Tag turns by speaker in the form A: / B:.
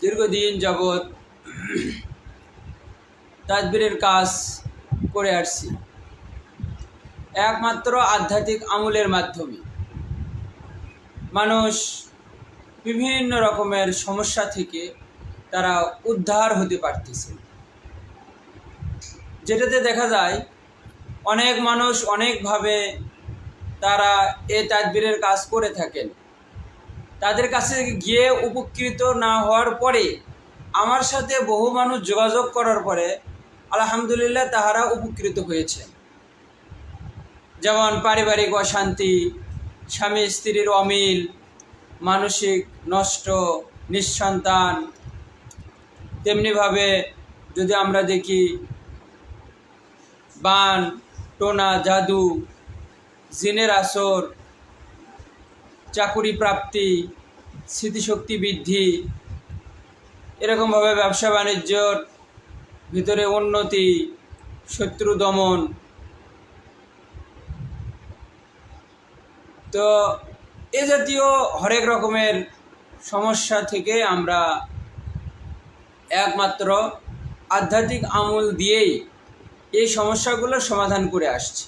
A: দীর্ঘদিন যাবৎ তাদবিরের কাজ করে আসছি। একমাত্র আধ্যাত্মিক আমলের মাধ্যমে। মানুষ বিভিন্ন রকমের সমস্যা থেকে তারা উদ্ধার হতে পারতেছে। যেটাতে দেখা যায়, অনেক মানুষ অনেকভাবে তারা এই তাদবিরের কাজ করে থাকেন। তাদের কাছে গিয়ে উপকৃত না হওয়ার পরে আমার সাথে বহু মানুষ যোগাযোগ করার পরে আলহামদুলিল্লাহ তাহারা উপকৃত হয়েছেন যেমন পারিবারিক অশান্তি, স্বামী স্ত্রীর অমিল, মানসিক নষ্ট, নিঃসন্তান, তেমনিভাবে যদি আমরা দেখি বান, টোনা, জাদু, জিনের আসর চাকুরি প্রাপ্তি, স্মৃতিশক্তি বৃদ্ধি, এরকমভাবে ব্যবসা বাণিজ্যর ভিতরে উন্নতি, শত্রু দমন। তো এ জাতীয় হরেক রকমের সমস্যা থেকে আমরা একমাত্র আধ্যাত্মিক আমল দিয়েই এই সমস্যাগুলোর সমাধান করে আসছি।